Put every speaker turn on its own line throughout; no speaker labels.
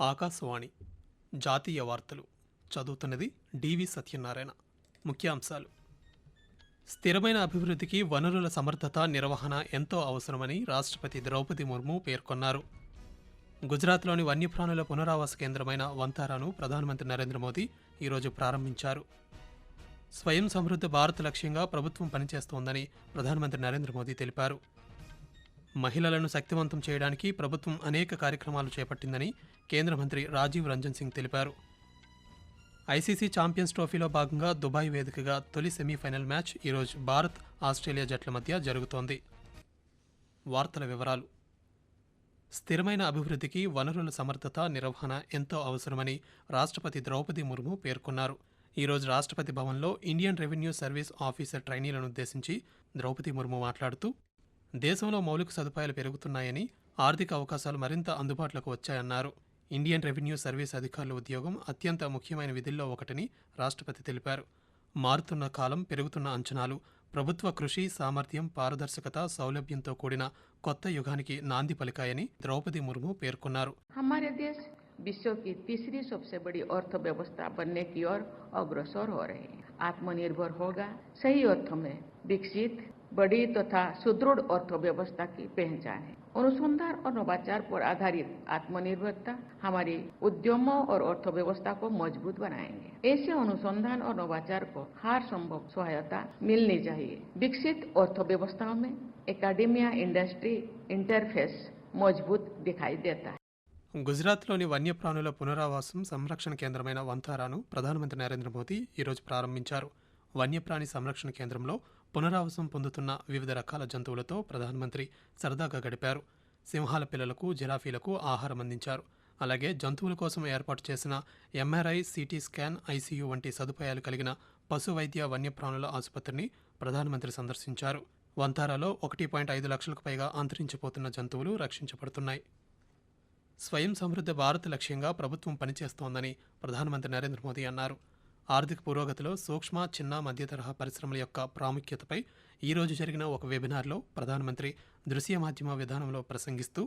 ఆకాశవాణి జాతీయ వార్తలు. చదువుతున్నది డివి సత్యనారాయణ. ముఖ్యాంశాలు. స్థిరమైన అభివృద్ధికి వనరుల సమర్థత నిర్వహణ ఎంతో అవసరమని రాష్ట్రపతి ద్రౌపది ముర్ము పేర్కొన్నారు. గుజరాత్లోని వన్యప్రాణుల పునరావాస కేంద్రమైన వంతారాను ప్రధానమంత్రి నరేంద్ర మోదీ ఈరోజు ప్రారంభించారు. స్వయం సమృద్ధ భారత్ లక్ష్యంగా ప్రభుత్వం పనిచేస్తోందని ప్రధానమంత్రి నరేంద్ర మోదీ తెలిపారు. మహిళలను శక్తివంతం చేయడానికి ప్రభుత్వం అనేక కార్యక్రమాలు చేపట్టిందని కేంద్ర మంత్రి రాజీవ్ రంజన్ సింగ్ తెలిపారు. ఐసీసీ ఛాంపియన్స్ ట్రోఫీలో భాగంగా దుబాయ్ వేదికగా తొలి సెమీఫైనల్ మ్యాచ్ ఈరోజు భారత్ ఆస్ట్రేలియా జట్ల మధ్య జరుగుతోంది. వార్తల వివరాలు. స్థిరమైన అభివృద్ధికి వనరుల సమర్థత నిర్వహణ ఎంతో అవసరమని రాష్ట్రపతి ద్రౌపది ముర్ము పేర్కొన్నారు. ఈరోజు రాష్ట్రపతి భవన్లో ఇండియన్ రెవెన్యూ సర్వీస్ ఆఫీసర్ ట్రైనీలను ఉద్దేశించి ద్రౌపది ముర్ము మాట్లాడుతూ దేశంలో మౌలిక సదుపాయాలు పెరుగుతున్నాయని ఆర్థిక అవకాశాలు మరింత అందుబాటులోకి వచ్చాయన్నారు ఇండియన్ రెవెన్యూ సర్వీస్ అధికారుల ఉద్యోగం అత్యంత ముఖ్యమైన విధుల్లో ఒకటని రాష్ట్రపతి తెలిపారు మారుతున్న కాలం పెరుగుతున్న అంచనాలు ప్రభుత్వ కృషి సామర్థ్యం పారదర్శకత సౌలభ్యంతో కూడిన కొత్త యుగానికి నాంది పలికాయని ద్రౌపది ముర్ము పేర్కొన్నారు
हमारे देश विश्व की तीसरी सबसे बड़ी अर्थव्यवस्था बनने की ओर अग्रसर हो रहे हैं आत्मनिर्भर होगा सही अर्थों में विकसित बड़ी तथा सुदृढ़ अर्थव्यवस्था की पहचान है अनुसंधान और नवाचार पर आधारित आत्मनिर्भरता हमारी उद्यमों और अर्थव्यवस्था को मजबूत बनाएंगे ऐसे अनुसंधान और नवाचार को हर संभव सहायता मिलनी चाहिए विकसित अर्थव्यवस्थाओं में एकेडमिया इंडस्ट्री इंटरफेस मजबूत दिखाई देता है
గుజరాత్లోని వన్యప్రాణుల పునరావాసం సంరక్షణ కేంద్రమైన వంతారాను ప్రధానమంత్రి నరేంద్ర మోదీ ఈరోజు ప్రారంభించారు వన్యప్రాణి సంరక్షణ కేంద్రంలో పునరావాసం పొందుతున్న వివిధ రకాల జంతువులతో ప్రధానమంత్రి సరదాగా గడిపారు. సింహాల పిల్లలకు జిరాఫీలకు ఆహారం అందించారు. అలాగే జంతువుల కోసం ఏర్పాటు చేసిన ఎంఆర్ఐ సిటీ స్కాన్ ఐసీయూ వంటి సదుపాయాలు కలిగిన పశు వైద్య వన్యప్రాణుల ఆసుపత్రిని ప్రధానమంత్రి సందర్శించారు. వంతారాలో ఒకటి పాయింట్ ఐదు లక్షలకు పైగా అంతరించిపోతున్న జంతువులు రక్షించబడుతున్నాయి. స్వయం సమృద్ధ భారత్ లక్ష్యంగా ప్రభుత్వం పనిచేస్తోందని ప్రధానమంత్రి నరేంద్ర మోదీ అన్నారు. ఆర్థిక పురోగతిలో సూక్ష్మ చిన్న మధ్య తరహా పరిశ్రమల యొక్క ప్రాముఖ్యతపై ఈ రోజు జరిగిన ఒక వెబినార్లో ప్రధానమంత్రి దృశ్య మాధ్యమ విధానంలో ప్రసంగిస్తూ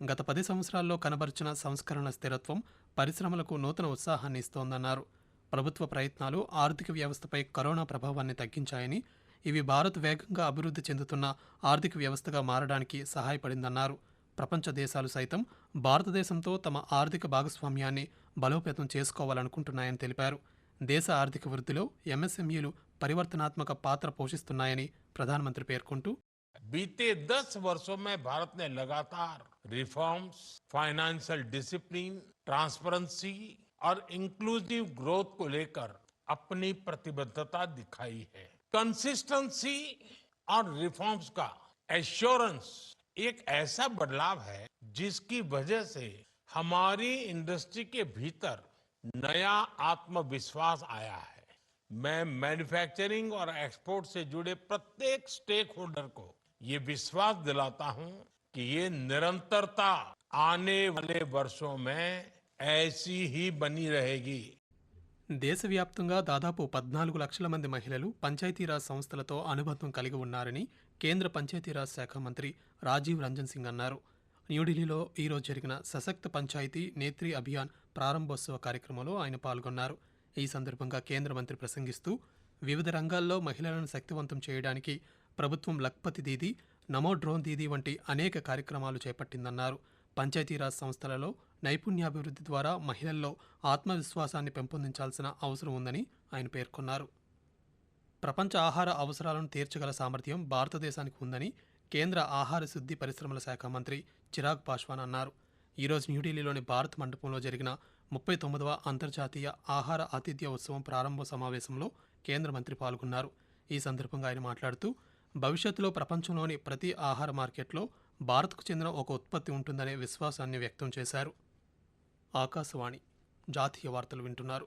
గత పది సంవత్సరాల్లో కనబరిచిన సంస్కరణ స్థిరత్వం పరిశ్రమలకు నూతన ఉత్సాహాన్ని ఇస్తోందన్నారు. ప్రభుత్వ ప్రయత్నాలు ఆర్థిక వ్యవస్థపై కరోనా ప్రభావాన్ని తగ్గించాయని ఇవి భారత్ వేగంగా అభివృద్ధి చెందుతున్న ఆర్థిక వ్యవస్థగా మారడానికి సహాయపడిందన్నారు. ప్రపంచ దేశాలు సైతం భారతదేశంతో తమ ఆర్థిక భాగస్వామ్యాన్ని బలోపేతం చేసుకోవాలనుకుంటున్నాయని తెలిపారు. దేశ ఆర్థిక వృద్ధిలో ఎంఎస్ఎంఈలు పరివర్తనాత్మక పాత్ర పోషిస్తున్నాయని ప్రధానమంత్రి పేర్కొంటూ
बीते दस वर्षों में भारत ने लगातार रिफॉर्म्स फाइनेंशियल डिसिप्लिन ट्रांसपेरेंसी और इंक्लूसिव ग्रोथ को लेकर अपनी प्रतिबद्धता दिखाई है कंसिस्टेंसी और रिफॉर्म्स का एश्योरेंस एक ऐसा बदलाव है जिसकी वजह से हमारी इंडस्ट्री के भीतर नया आत्मविश्वास आया है मैं मैन्युफैक्चरिंग और एक्सपोर्ट से जुड़े प्रत्येक स्टेक होल्डर को ये विश्वास दिलाता हूं कि ये निरंतरता आने वाले वर्षों में ऐसी ही बनी रहेगी
దేశవ్యాప్తంగా దాదాపు పద్నాలుగు లక్షల మంది మహిళలు పంచాయతీరాజ్ సంస్థలతో అనుబంధం కలిగి ఉన్నారని కేంద్ర పంచాయతీరాజ్ శాఖ మంత్రి రాజీవ్ రంజన్ సింగ్ అన్నారు న్యూఢిల్లీలో ఈరోజు జరిగిన సశక్త పంచాయతీ నేత్రి అభియాన్ ప్రారంభోత్సవ కార్యక్రమంలో ఆయన పాల్గొన్నారు. ఈ సందర్భంగా కేంద్ర మంత్రి ప్రసంగిస్తూ వివిధ రంగాల్లో మహిళలను శక్తివంతం చేయడానికి ప్రభుత్వం లక్పతి దీదీ నమో డ్రోన్ దీదీ వంటి అనేక కార్యక్రమాలు చేపట్టిందన్నారు. పంచాయతీరాజ్ సంస్థలలో నైపుణ్యాభివృద్ధి ద్వారా మహిళల్లో ఆత్మవిశ్వాసాన్ని పెంపొందించాల్సిన అవసరం ఉందని ఆయన పేర్కొన్నారు. ప్రపంచ ఆహార అవసరాలను తీర్చగల సామర్థ్యం భారతదేశానికి ఉందని కేంద్ర ఆహార శుద్ధి పరిశ్రమల శాఖ మంత్రి చిరాగ్ పాస్వాన్ అన్నారు. ఈరోజు న్యూఢిల్లీలోని భారత్ మండపంలో జరిగిన ముప్పై తొమ్మిదవ అంతర్జాతీయ ఆహార ఆతిథ్య ఉత్సవం ప్రారంభ సమావేశంలో కేంద్ర మంత్రి పాల్గొన్నారు. ఈ సందర్భంగా ఆయన మాట్లాడుతూ భవిష్యత్తులో ప్రపంచంలోని ప్రతి ఆహార మార్కెట్లో భారత్కు చెందిన ఒక ఉత్పత్తి ఉంటుందనే విశ్వాసాన్ని వ్యక్తం చేశారు. ఆకాశవాణి జాతీయ వార్తలు వింటున్నారు.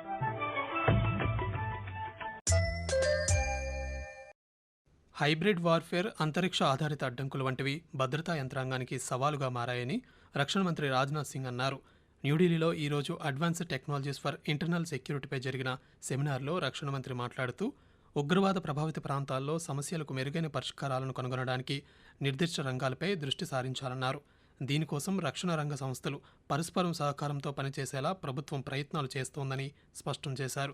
హైబ్రిడ్ వార్ఫేర్ అంతరిక్ష ఆధారిత అడ్డంకులు వంటివి భద్రతా యంత్రాంగానికి సవాలుగా మారాయని రక్షణ మంత్రి రాజ్నాథ్ సింగ్ అన్నారు. న్యూఢిల్లీలో ఈరోజు అడ్వాన్స్డ్ టెక్నాలజీస్ ఫర్ ఇంటర్నల్ సెక్యూరిటీపై జరిగిన సెమినార్లో రక్షణ మంత్రి మాట్లాడుతూ ఉగ్రవాద ప్రభావిత ప్రాంతాల్లో సమస్యలకు మెరుగైన పరిష్కారాలను కనుగొనడానికి నిర్దిష్ట రంగాలపై దృష్టి సారించాలన్నారు. దీనికోసం రక్షణ రంగ సంస్థలు పరస్పరం సహకారంతో పనిచేసేలా ప్రభుత్వం ప్రయత్నాలు చేస్తోందని స్పష్టం చేశారు.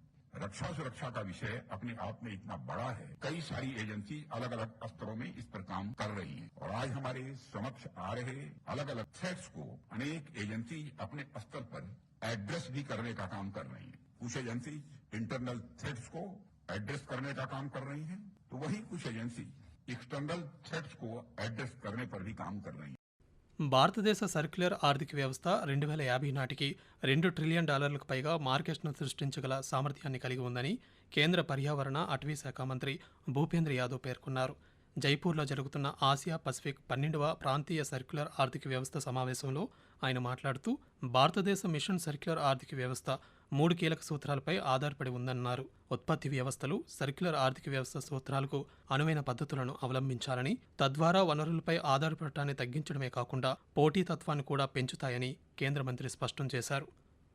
रक्षा सुरक्षा का विषय अपने आप में इतना बड़ा है। कई सारी एजेंसी अलग अलग स्तरों में इस पर काम कर रही हैं और आज हमारे समक्ष आ रहे अलग अलग थ्रेट्स को अनेक एजेंसी अपने स्तर पर एड्रेस भी करने का काम कर रही हैं। कुछ एजेंसी इंटरनल थ्रेट्स को एड्रेस करने का काम कर रही हैं तो वही कुछ एजेंसी एक्सटर्नल थ्रेट्स को एड्रेस करने पर भी काम कर रही हैं।
భారతదేశ సర్క్యులర్ ఆర్థిక వ్యవస్థ రెండు వేల యాభై నాటికి రెండు ట్రిలియన్ డాలర్లకు పైగా మార్కెట్ను సృష్టించగల సామర్థ్యాన్ని కలిగి ఉందని కేంద్ర పర్యావరణ అటవీ శాఖ మంత్రి భూపేంద్ర యాదవ్ పేర్కొన్నారు. జైపూర్లో జరుగుతున్న ఆసియా పసిఫిక్ పన్నెండవ ప్రాంతీయ సర్క్యులర్ ఆర్థిక వ్యవస్థ సమావేశంలో ఆయన మాట్లాడుతూ భారతదేశ మిషన్ సర్క్యులర్ ఆర్థిక వ్యవస్థ మూడు కీలక సూత్రాలపై ఆధారపడి ఉందన్నారు. ఉత్పత్తి వ్యవస్థలు సర్క్యులర్ ఆర్థిక వ్యవస్థ సూత్రాలకు అనువైన పద్ధతులను అవలంబించాలని తద్వారా వనరులపై ఆధారపడటాన్ని తగ్గించడమే కాకుండా పోటీతత్వాన్ని కూడా పెంచుతాయని కేంద్ర మంత్రి స్పష్టం చేశారు.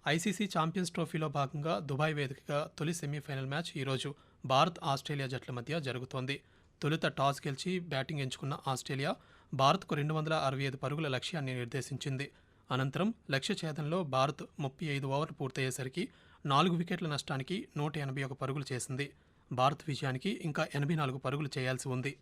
ఐసీసీ ఛాంపియన్స్ ట్రోఫీలో భాగంగా దుబాయ్ వేదికగా తొలి సెమీఫైనల్ మ్యాచ్ ఈరోజు భారత్ ఆస్ట్రేలియా జట్ల మధ్య జరుగుతోంది. తొలుత టాస్ గెలిచి బ్యాటింగ్ ఎంచుకున్న ఆస్ట్రేలియా భారత్కు రెండు వందల అరవై ఐదు పరుగుల లక్ష్యాన్ని నిర్దేశించింది. అనంతరం లక్ష్య ఛేదంలో భారత్ ముప్పై ఐదు ఓవర్లు పూర్తయ్యేసరికి నాలుగు వికెట్ల నష్టానికి నూట ఎనభై ఒక పరుగులు చేసింది. భారత్ విజయానికి ఇంకా ఎనభై నాలుగు పరుగులు చేయాల్సి ఉంది.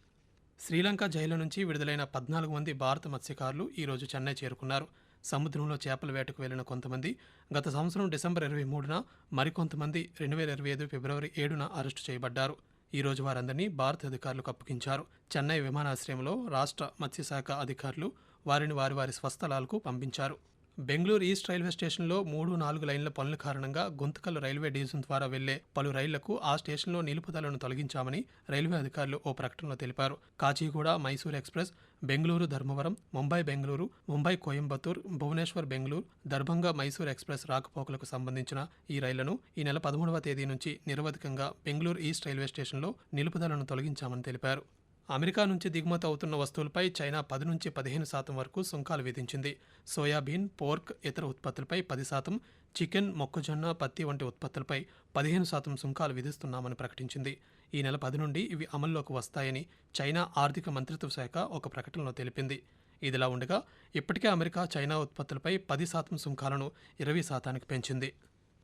శ్రీలంక జైలు నుంచి విడుదలైన పద్నాలుగు మంది భారత మత్స్యకారులు ఈరోజు చెన్నై చేరుకున్నారు. సముద్రంలో చేపల వేటకు వెళ్ళిన కొంతమంది గత సంవత్సరం డిసెంబర్ ఇరవై మూడున మరికొంతమంది రెండు వేల ఇరవై ఐదు ఫిబ్రవరి ఏడున అరెస్టు చేయబడ్డారు. ఈ రోజు వారందరినీ భారత అధికారులకు అప్పగించారు చెన్నై విమానాశ్రయంలో రాష్ట్ర మత్స్యశాఖ అధికారులు వారిని వారి వారి స్వస్థలాలకు పంపించారు. బెంగళూరు ఈస్ట్ రైల్వే స్టేషన్లో మూడు నాలుగు లైన్ల పనుల కారణంగా గుంతకల్ రైల్వే డివిజన్ ద్వారా వెళ్ళే పలు రైళ్ళకు ఆ స్టేషన్లో నిలుపుదలను తొలగించామని రైల్వే అధికారులు ఓ ప్రకటనలో తెలిపారు. కాచిగూడ మైసూర్ ఎక్స్ప్రెస్ బెంగళూరు ధర్మవరం ముంబై బెంగళూరు ముంబై కోయంబత్తూర్ భువనేశ్వర్ బెంగళూరు దర్భంగా మైసూర్ ఎక్స్ప్రెస్ రాకపోకలకు సంబంధించిన ఈ రైళ్ళను ఈ నెల పదమూడవ తేదీ నుంచి నిరవధికంగా బెంగళూరు ఈస్ట్ రైల్వే స్టేషన్లో నిలుపుదలను తొలగించామని తెలిపారు. అమెరికా నుంచి దిగుమతి అవుతున్న వస్తువులపై చైనా పది నుంచి పదిహేను శాతం వరకు సుంకాలు విధించింది. సోయాబీన్ పోర్క్ ఇతర ఉత్పత్తులపై పది శాతం చికెన్ మొక్కజొన్న పత్తి వంటి ఉత్పత్తులపై పదిహేను శాతం సుంకాలు విధిస్తున్నామని ప్రకటించింది. ఈ నెల పది నుండి ఇవి అమల్లోకి వస్తాయని చైనా ఆర్థిక మంత్రిత్వ శాఖ ఒక ప్రకటనలో తెలిపింది. ఇదిలా ఉండగా ఇప్పటికే అమెరికా చైనా ఉత్పత్తులపై పది శాతం సుంకాలను ఇరవై శాతానికి పెంచింది.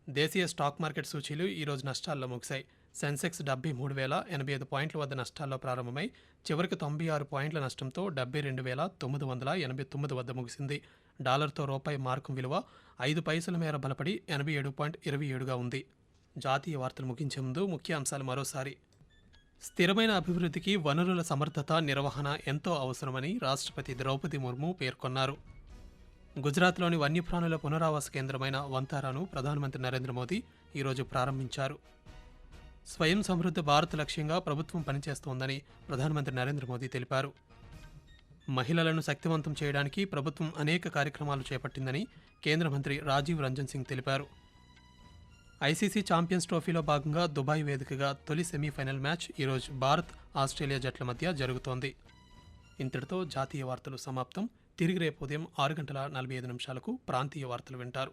దేశీయ స్టాక్ మార్కెట్ సూచీలు ఈరోజు నష్టాల్లో ముగిశాయి. సెన్సెక్స్ డెబ్బై మూడు వేల ఎనభై ఐదు పాయింట్ల వద్ద నష్టాల్లో ప్రారంభమై చివరికి తొంభై ఆరు పాయింట్ల నష్టంతో డెబ్బై రెండు వేల తొమ్మిది వందల ఎనభై తొమ్మిది వద్ద ముగిసింది. డాలర్తో రూపాయి మార్కం విలువ ఐదు పైసల మేర బలపడి ఎనభై ఏడు పాయింట్ ఇరవై ఏడుగా ఉంది. జాతీయ వార్తలు ముగించే ముందు ముఖ్య అంశాలు మరోసారి. స్థిరమైన అభివృద్ధికి వనరుల సమర్థత నిర్వహణ ఎంతో అవసరమని రాష్ట్రపతి ద్రౌపది ముర్ము పేర్కొన్నారు. గుజరాత్లోని వన్యప్రాణుల పునరావాస కేంద్రమైన వంతారాను ప్రధానమంత్రి నరేంద్ర మోదీ ఈరోజు ప్రారంభించారు. స్వయం సమృద్ధ భారత్ లక్ష్యంగా ప్రభుత్వం పనిచేస్తోందని ప్రధానమంత్రి నరేంద్ర మోదీ తెలిపారు. మహిళలను శక్తివంతం చేయడానికి ప్రభుత్వం అనేక కార్యక్రమాలు చేపట్టిందని కేంద్ర మంత్రి రాజీవ్ రంజన్ సింగ్ తెలిపారు. ఐసీసీ ఛాంపియన్స్ ట్రోఫీలో భాగంగా దుబాయ్ వేదికగా తొలి సెమీఫైనల్ మ్యాచ్ ఈరోజు భారత్ ఆస్ట్రేలియా జట్ల మధ్య జరుగుతోంది. ఇంతటితో జాతీయ వార్తలు సమాప్తం. తిరిగి రేపు ఉదయం ఆరు గంటల నలభై ఐదు నిమిషాలకు ప్రాంతీయ వార్తలు వింటారు.